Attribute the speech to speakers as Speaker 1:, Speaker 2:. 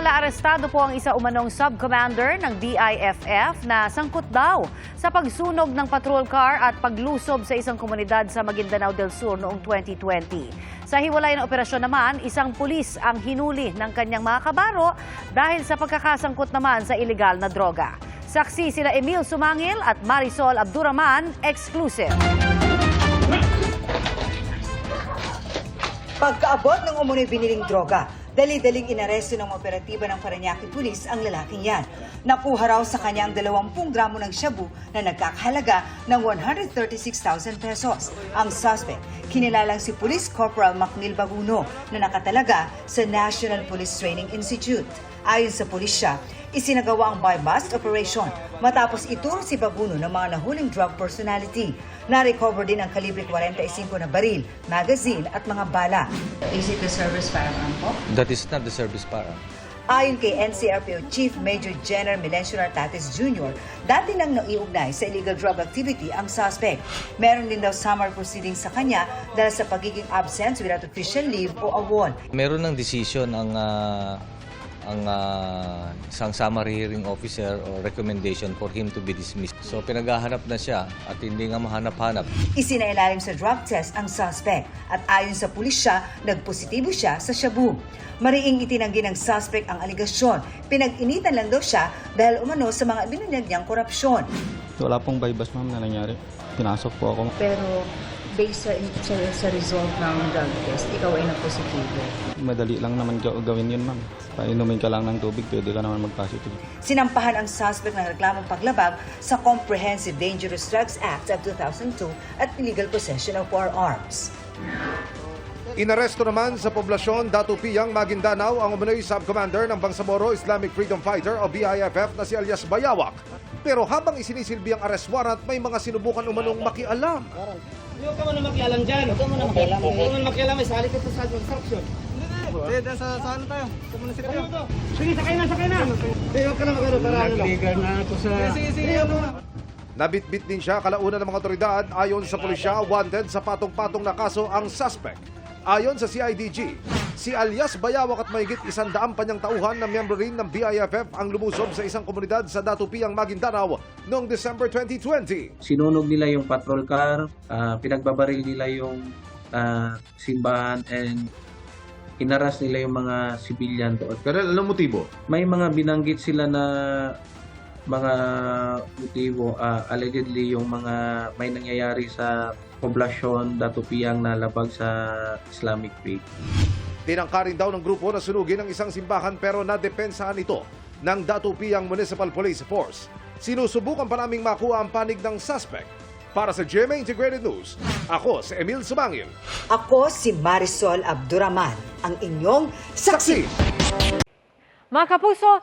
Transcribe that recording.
Speaker 1: Samantala, arestado po ang isa umanong subcommander ng DIFF na sangkot daw sa pagsunog ng patrol car at paglusob sa isang komunidad sa Maguindanao del Sur noong 2020. Sa hiwalay na operasyon naman, isang pulis ang hinuli ng kanyang mga kabaro dahil sa pagkakasangkot naman sa ilegal na droga. Saksi sila Emil Sumangil at Marisol Abduraman, exclusive.
Speaker 2: Pagkaabot ng umunoy biniling droga, dali-daling inaresto ng operatiba ng Paranaque Police ang lalaking yan. Nakuha raw sa kanya ang 20 gramo ng shabu na nagkakahalaga ng 136,000 pesos. Ang suspect, kinilalang si Police Corporal Macnil Baguno na nakatalaga sa National Police Training Institute. Ayon sa pulisya, isinagawa ang buy-bust operation matapos ituro si Baguno ng mga nahuling drug personality. Na-recover din ang kalibre 45 na baril, magazine at mga bala.
Speaker 3: Is it the service firearm po?
Speaker 4: That is not the service para.
Speaker 2: Ayon kay NCRPO Chief Major General Melencio Nartates Jr., dati nang naiugnay sa illegal drug activity ang suspect. Meron din daw summary proceedings sa kanya dahil sa pagiging absence without official leave o award.
Speaker 4: Meron ng decision ang ah, ang ah, isang summary hearing officer or recommendation for him to be dismissed. So pinaghahanap na siya at hindi nga mahanap-hanap.
Speaker 2: Isinailalim sa drug test ang suspect at ayon sa pulisya, nagpositibo siya sa shabu. Mariing itinanggi ng suspect ang aligasyon. Pinag-initan lang daw siya dahil umano sa mga binunyag niyang korupsyon.
Speaker 5: Wala pong bypass ma'am na nangyari. Pinasok po ako.
Speaker 3: Pero based sa, sa, sa result ng drug test, ikaw ay nagpositibo.
Speaker 5: Madali lang naman ga- gawin yun ma'am. Painumin ka lang ng tubig, pwede ka naman mag-positive.
Speaker 2: Sinampahan ang suspect ng reklamong paglabag sa Comprehensive Dangerous Drugs Act of 2002 at illegal possession of firearms.
Speaker 6: Inaresto naman sa poblasyon Datupiyang Maguindanao ang umunoy subcommander ng Bangsamoro Islamic Freedom Fighter o BIFF na si alias Bayawak. Pero habang isinisilbi ang arrest warrant, may mga sinubukan umanong makialam.
Speaker 7: Huwag ka muna makialam dyan. Huwag ka muna makialam. Huwag ka muna makialam. May sali ka sa construction. Hindi, dyan sa sa ano tayo? Sa munisipyo. Sige, sakay na, sakay na. Hindi, huwag ka na makialam. Ano lang. na ako sa... Sige, sige, sige.
Speaker 6: Nabitbit din siya kalaunan ng mga otoridad ayon sa pulisya wanted sa patong-patong na kaso ang suspect. Ayon sa CIDG, si alias Bayawak at mahigit isandaang panyang tauhan na miyembro rin ng BIFF ang lumusob sa isang komunidad sa Datupiang Maguindanao noong December 2020.
Speaker 8: sinunog nila yung patrol car, ah, pinagbabaril nila yung ah, simbahan and inaras nila yung mga civilian doon.
Speaker 6: Pero anong motibo?
Speaker 8: May mga binanggit sila na mga motibo, ah, allegedly yung mga may nangyayari sa poblasyon Datupiang na labag sa Islamic faith.
Speaker 6: Tinangka rin daw ng grupo na sunugin ang isang simbahan pero nadepensahan ito ng Datupiang Municipal Police Force. Sinusubukan pa naming makuha ang panig ng suspect. Para sa GMA Integrated News, ako si Emil Sumangil.
Speaker 2: Ako si Marisol Abduraman, ang inyong
Speaker 6: Saksi!
Speaker 2: saksi.
Speaker 9: Mga kapuso,